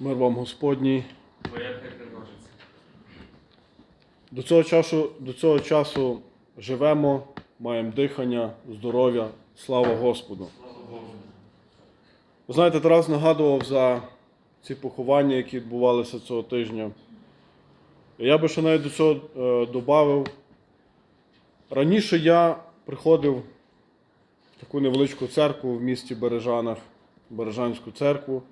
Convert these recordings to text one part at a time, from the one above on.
Мир вам Господній. До цього часу, до цього часу живемо, маємо дихання, здоров'я. Слава Господу. Ви знаєте, Тарас нагадував за ці поховання, які відбувалися цього тижня. Я би ще навіть до цього е, додав. Раніше я приходив в таку невеличку церкву в місті Бережанах, Бережанську церкву.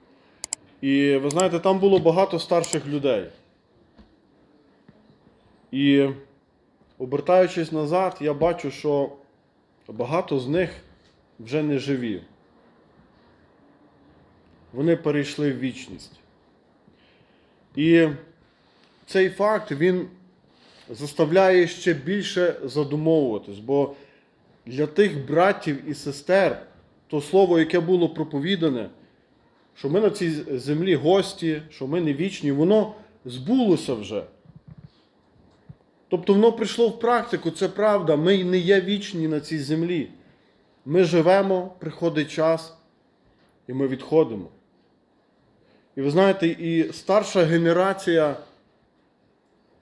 І ви знаєте, там було багато старших людей. І обертаючись назад, я бачу, що багато з них вже не живі. Вони перейшли в вічність. І цей факт він заставляє ще більше задумовуватись, бо для тих братів і сестер то слово, яке було проповідане, що ми на цій землі гості, що ми не вічні, воно збулося вже. Тобто воно прийшло в практику, це правда. Ми не є вічні на цій землі. Ми живемо, приходить час, і ми відходимо. І ви знаєте, і старша генерація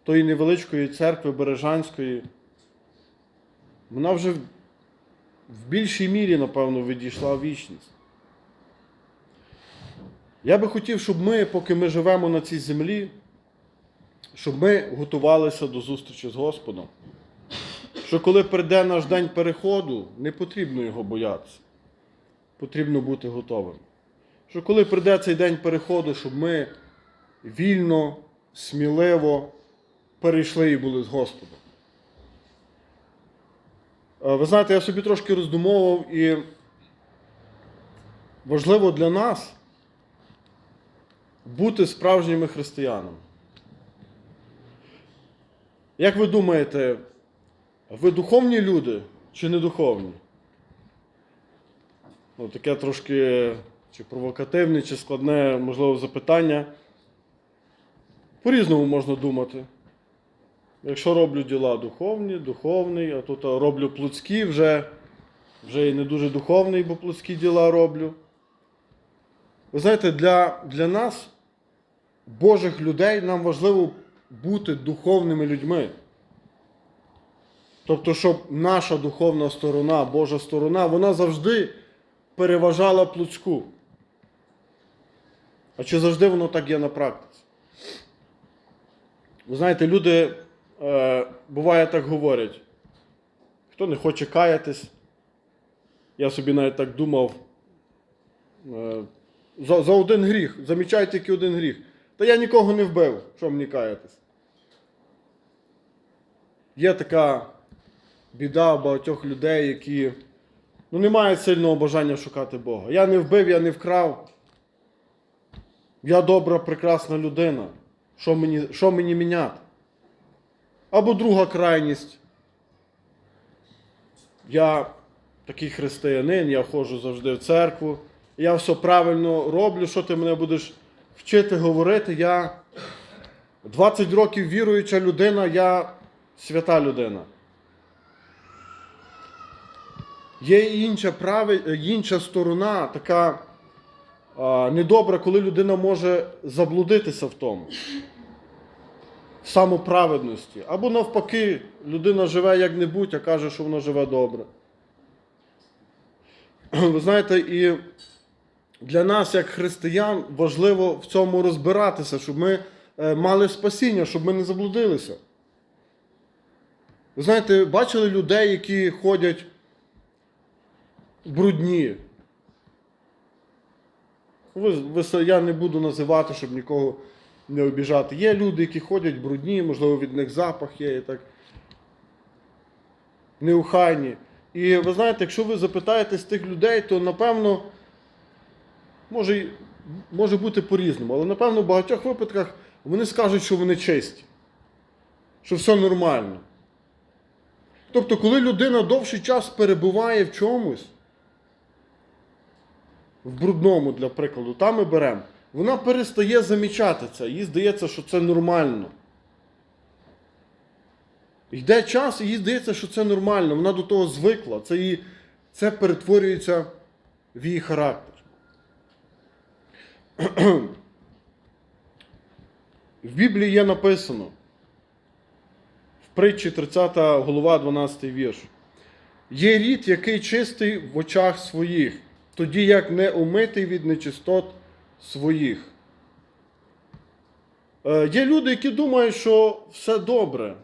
тої невеличкої церкви Бережанської, вона вже в- більшій мірі, напевно, відійшла в вічність. Я би хотів, щоб ми, поки ми живемо на цій землі, щоб ми готувалися до зустрічі з Господом. Що коли прийде наш день переходу, не потрібно його боятися. Потрібно бути готовим. Що коли прийде цей день переходу, щоб ми вільно, сміливо перейшли і були з Господом. Е, Ви знаєте, я собі трошки роздумовував і важливо для нас бути справжніми християнами. Як ви думаєте, ви духовні люди чи не духовні? Ну, таке трошки чи провокативне, чи складне, можливо, запитання. По-різному можна думати. Якщо роблю діла духовні, духовний, а тут роблю плотські, вже, вже і не дуже духовний, бо плотські діла роблю. Ви знаєте, для, для нас, Божих людей, нам важливо бути духовними людьми. Тобто, щоб наша духовна сторона, Божа сторона, вона завжди переважала плотську. А чи завжди воно так є на практиці? Ви знаєте, люди е, буває так говорять, хто не хоче каятись, я собі навіть так думав, е, за, за один гріх, замічаю тільки один гріх. Та я нікого не вбив, що мені каятись. Є така біда у багатьох людей, які ну, не мають сильного бажання шукати Бога. Я не вбив, я не вкрав. Я добра, прекрасна людина. Що мені, що мені міняти? Або друга крайність. Я такий християнин, я ходжу завжди в церкву, я все правильно роблю, що ти мене будеш вчити говорити. Я 20 років віруюча людина, я свята людина. Є інша, прави, інша сторона, така а, недобра, коли людина може заблудитися в тому. В самоправедності. Або навпаки, людина живе як-небудь, а каже, що вона живе добре. Ви знаєте, і для нас, як християн, важливо в цьому розбиратися, щоб ми е, мали спасіння, щоб ми не заблудилися. Ви знаєте, бачили людей, які ходять брудні. Ви, ви, я не буду називати, щоб нікого не обіжати. Є люди, які ходять брудні, можливо, від них запах є і так. Неухайні. І ви знаєте, якщо ви запитаєтесь тих людей, то напевно може, може бути по-різному. Але напевно в багатьох випадках вони скажуть, що вони чисті, що все нормально. Тобто, коли людина довший час перебуває в чомусь, в брудному, для прикладу, там ми беремо, вона перестає замічати це, їй здається, що це нормально. Йде час, і їй здається, що це нормально, вона до того звикла, це, її, це перетворюється в її характер. В Біблії є написано в притчі 30 голова, 12 вірш. Є рід, який чистий в очах своїх, тоді як не умитий від нечистот своїх. Е, Є люди, які думають, що все добре.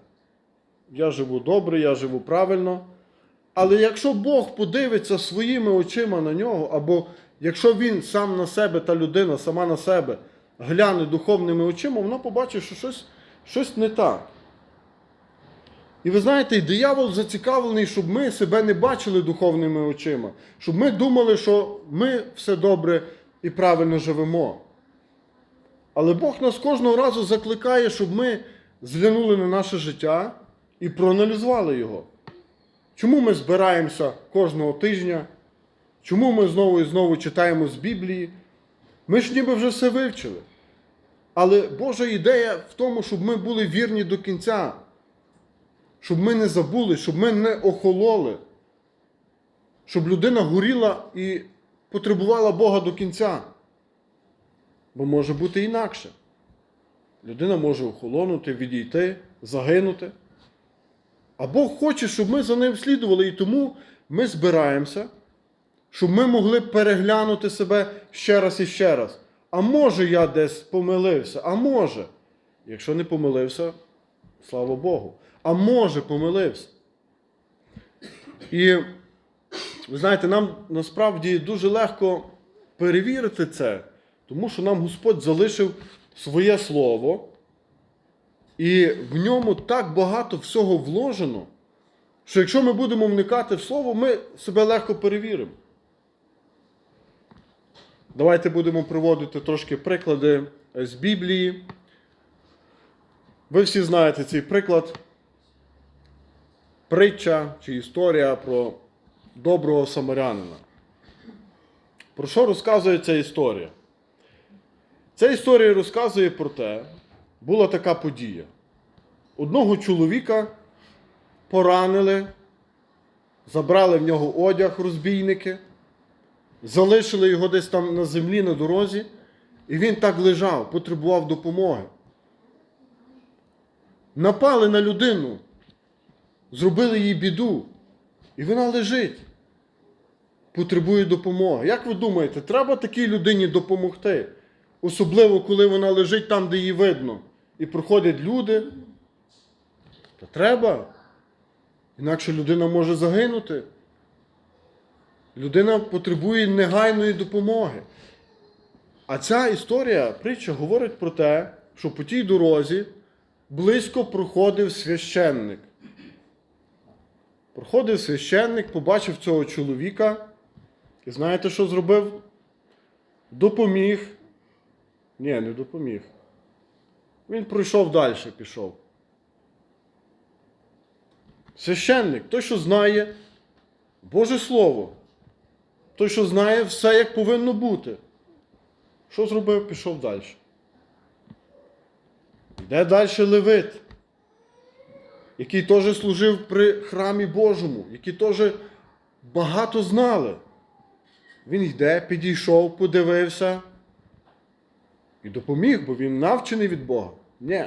Я живу добре, я живу правильно. Але якщо Бог подивиться своїми очима на нього, або якщо він сам на себе, та людина сама на себе гляне духовними очима, вона побачить, що щось, щось не так. І ви знаєте, диявол зацікавлений, щоб ми себе не бачили духовними очима, щоб ми думали, що ми все добре і правильно живемо. Але Бог нас кожного разу закликає, щоб ми зглянули на наше життя і проаналізували його. Чому ми збираємося кожного тижня? Чому ми знову і знову читаємо з Біблії? Ми ж ніби вже все вивчили. Але Божа ідея в тому, щоб ми були вірні до кінця, щоб ми не забули, щоб ми не охололи, щоб людина горіла і потребувала Бога до кінця. Бо може бути інакше. Людина може охолонути, відійти, загинути. А Бог хоче, щоб ми за ним слідували, і тому ми збираємося, щоб ми могли переглянути себе ще раз і ще раз. А може я десь помилився, а може. Якщо не помилився, слава Богу. А може помилився. І ви знаєте, нам насправді дуже легко перевірити це, тому що нам Господь залишив своє слово. І в ньому так багато всього вложено, що якщо ми будемо вникати в слово, ми себе легко перевіримо. Давайте будемо приводити трошки приклади з Біблії. Ви всі знаєте цей приклад. Притча чи історія про доброго самарянина. Про що розказує ця історія? Ця історія розказує про те, була така подія. Одного чоловіка поранили, забрали в нього одяг розбійники, залишили його десь там на землі на дорозі, і він так лежав, потребував допомоги. Напали на людину, зробили їй біду, і вона лежить, потребує допомоги. Як ви думаєте, треба такій людині допомогти? Особливо, коли вона лежить там, де її видно, і проходять люди. Та треба. Інакше людина може загинути. Людина потребує негайної допомоги. А ця історія, притча, говорить про те, що по тій дорозі близько проходив священник. Проходив священник, побачив цього чоловіка. І знаєте, що зробив? Допоміг. Ні, не допоміг. Він пройшов далі, пішов. Священник, той, що знає Боже Слово, той, що знає все, як повинно бути. Що зробив? Пішов далі. Йде далі Левит, який теж служив при храмі Божому, які теж багато знали. Він йде, підійшов, подивився і допоміг, бо він навчений від Бога. Ні,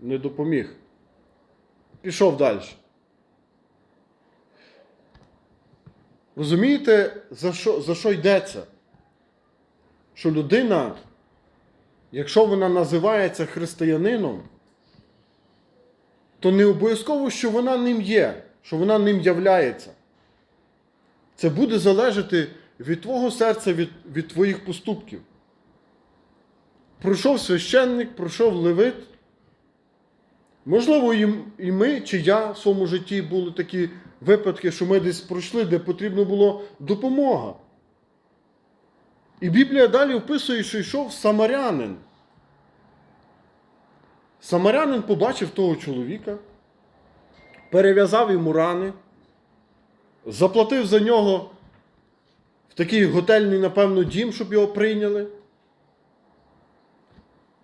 не допоміг. Пішов далі. Розумієте, за що, за що йдеться? Що людина, якщо вона називається християнином, то не обов'язково, що вона ним є, що вона ним являється. Це буде залежати від твого серця, від, від твоїх поступків. Пройшов священник, пройшов левит. Можливо, і, ми, чи я в своєму житті були такі випадки, що ми десь пройшли, де потрібна була допомога. І Біблія далі описує, що йшов самарянин. Самарянин побачив того чоловіка, перев'язав йому рани, заплатив за нього в такий готельний, напевно, дім, щоб його прийняли.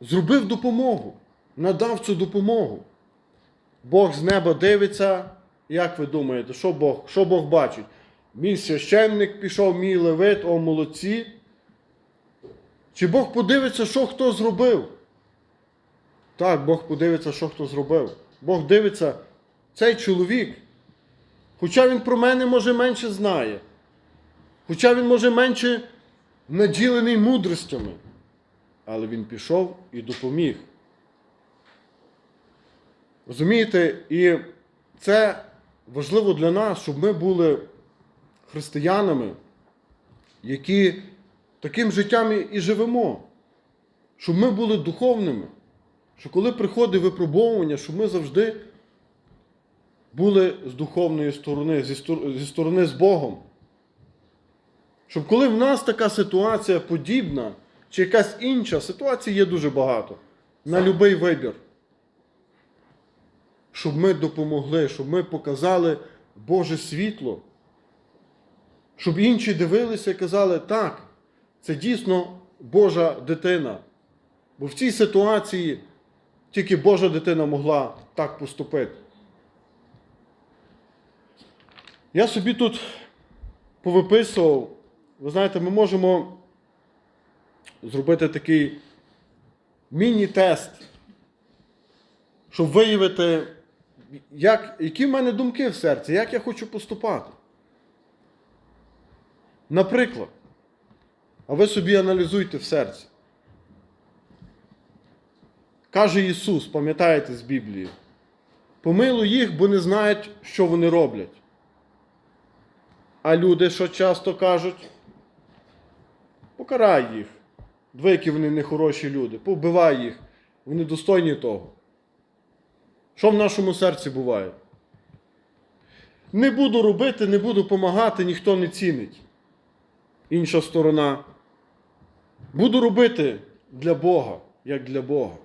Зробив допомогу, надав цю допомогу. Бог з неба дивиться, як ви думаєте, що Бог що Бог бачить? Мій священник пішов, мій левит, о молодці. Чи Бог подивиться, що хто зробив? Так, Бог подивиться, що хто зробив. Бог дивиться, цей чоловік, хоча він про мене може менше знає, хоча він може менше наділений мудростями, але він пішов і допоміг. Розумієте, і це важливо для нас, щоб ми були християнами, які таким життям і- живемо. Щоб ми були духовними. Що коли приходить випробовування, щоб ми завжди були з духовної сторони, зі, сторони з Богом. Щоб коли в нас така ситуація подібна, чи якась інша, ситуацій є дуже багато. На будь-який вибір. Щоб ми допомогли, щоб ми показали Боже світло. Щоб інші дивилися і казали, так, це дійсно Божа дитина. Бо в цій ситуації тільки Божа дитина могла так поступити. Я собі тут повиписував, ви знаєте, ми можемо зробити такий міні-тест, щоб виявити, як, які в мене думки в серці, як я хочу поступати. Наприклад, а ви собі аналізуйте в серці. Каже Ісус, пам'ятаєте з Біблії, помилуй їх, бо не знають, що вони роблять. А люди, що часто кажуть, покарай їх. Диви, які вони нехороші люди, повбивай їх, вони достойні того. Що в нашому серці буває? Не буду робити, не буду допомагати, ніхто не цінить. Інша сторона. Буду робити для Бога, як для Бога.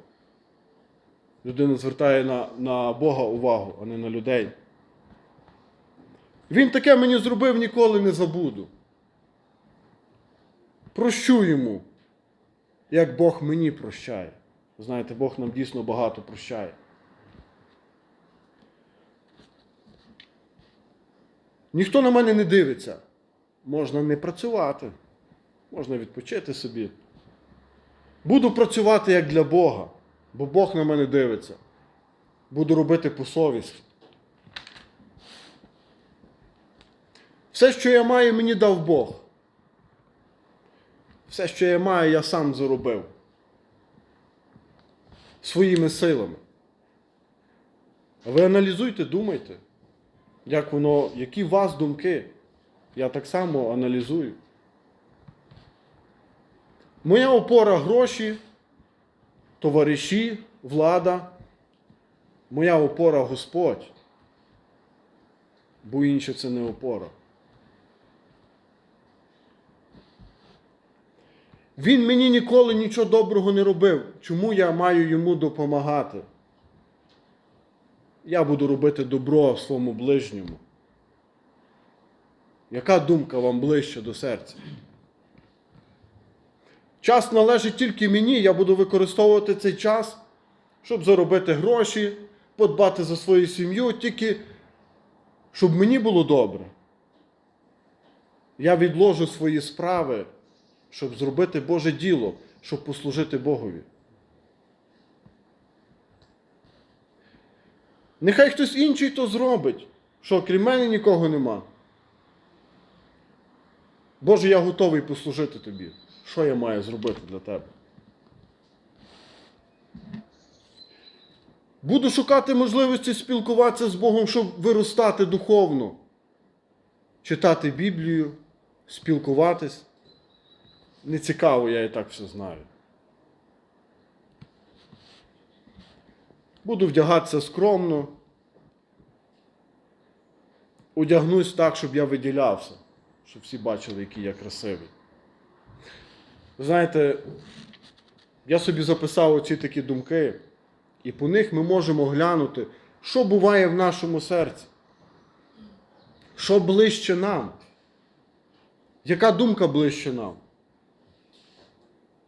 Людина звертає на, на Бога увагу, а не на людей. Він таке мені зробив, ніколи не забуду. Прощу йому, як Бог мені прощає. Знаєте, Бог нам дійсно багато прощає. Ніхто на мене не дивиться. Можна не працювати, можна відпочити собі. Буду працювати як для Бога, бо Бог на мене дивиться. Буду робити по совісті. Все, що я маю, мені дав Бог. Все, що я маю, я сам заробив. Своїми силами. А ви аналізуйте, думайте, як воно, які у вас думки. Я так само аналізую. Моя опора гроші, товариші, влада. Моя опора Господь. Бо інше це не опора. Він мені ніколи нічого доброго не робив. Чому я маю йому допомагати? Я буду робити добро своєму ближньому. Яка думка вам ближче до серця? Час належить тільки мені, я буду використовувати цей час, щоб заробити гроші, подбати за свою сім'ю, тільки щоб мені було добре. Я відложу свої справи, щоб зробити Боже діло, щоб послужити Богові. Нехай хтось інший то зробить, що крім мене нікого нема. Боже, я готовий послужити тобі. Що я маю зробити для тебе? Буду шукати можливості спілкуватися з Богом, щоб виростати духовно, читати Біблію, спілкуватись. Не цікаво, я і так все знаю. Буду вдягатися скромно. Одягнусь так, щоб я виділявся, щоб всі бачили, який я красивий. Знаєте, я собі записав оці такі думки, і по них ми можемо глянути, що буває в нашому серці, що ближче нам. Яка думка ближче нам?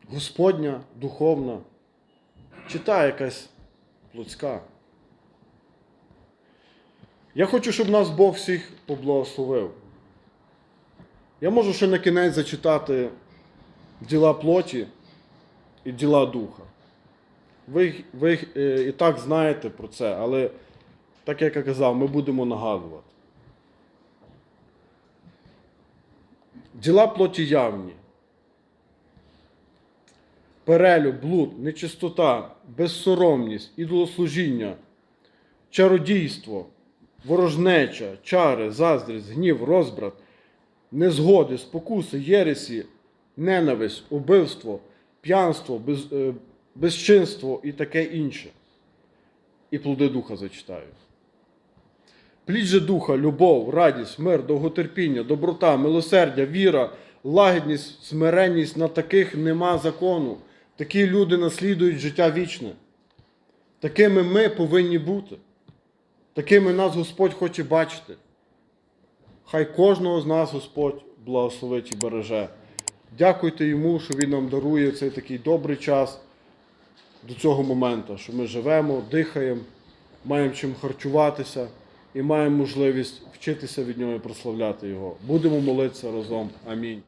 Господня, духовна, чи та якась плотська? Я хочу, щоб нас Бог всіх поблагословив. Я можу ще на кінець зачитати діла плоті і діла духа. Ви, ви е, і так знаєте про це, але так як я казав, ми будемо нагадувати. Діла плоті явні. Перелюб, блуд, нечистота, безсоромність, ідолослужіння, чародійство, ворожнеча, чари, заздрість, гнів, розбрат, незгоди, спокуси, єресі, ненависть, убивство, п'янство, без, е, безчинство і таке інше. І плоди духа зачитаю. Плід же духа, любов, радість, мир, довготерпіння, доброта, милосердя, віра, лагідність, смиренність на таких нема закону. Такі люди наслідують життя вічне. Такими ми повинні бути. Такими нас Господь хоче бачити. Хай кожного з нас Господь благословить і береже. Дякуйте йому, що Він нам дарує цей такий добрий час до цього моменту, що ми живемо, дихаємо, маємо чим харчуватися і маємо можливість вчитися від нього і прославляти його. Будемо молитися разом. Амінь.